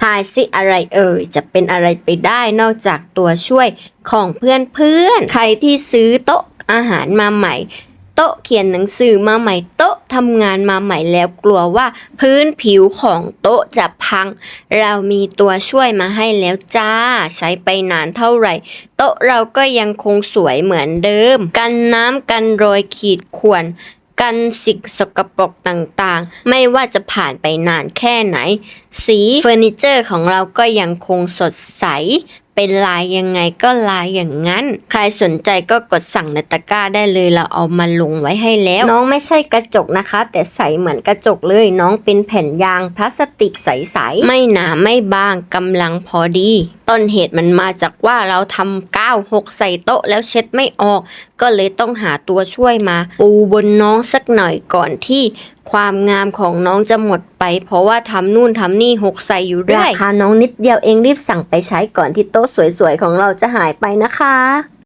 ทายสิอะไรเอ่ยจะเป็นอะไรไปได้นอกจากตัวช่วยของเพื่อนเพื่อนๆใครที่ซื้อโต๊ะอาหารมาใหม่ โต๊ะเขียนหนังสือมาใหม่โต๊ะทำงานมาใหม่แล้วกลัวว่าพื้นผิวของโต๊ะจะพัง เรามีตัวช่วยมาให้แล้วจ้า ใช้ไปนานเท่าไหร่ โต๊ะเราก็ยังคงสวยเหมือนเดิม กันน้ำกันรอยขีดข่วนกันสิ่งสกปรกต่างๆ ไม่ว่าจะผ่านไปนานแค่ไหน สีเฟอร์นิเจอร์ของเราก็ยังคงสดใส เป็นลายยังไงก็ลายอย่างนั้น ใครสนใจก็กดสั่งในตะกร้าได้เลยเราเอามาลงไว้ให้แล้ว น้องไม่ใช่กระจกนะคะ แต่ใสเหมือนกระจกเลย น้องเป็นแผ่นยางพลาสติกใสๆไม่หนาไม่บางกำลังพอดี ต้นเหตุมันมาจากว่าเราทำก้าวหกใส่โต๊ะแล้วเช็ดไม่ออก ก็เลยต้องหาตัวช่วยมา ปูบนน้องสักหน่อยก่อนที่ความงามของน้องจะหมดไป เพราะว่าทำนู่นทำนี่หกใส่อยู่เรื่อยราคาน้องนิดเดียวเองรีบสั่งไปใช้ก่อนที่โต๊ะสวยๆของเราจะหายไปนะคะ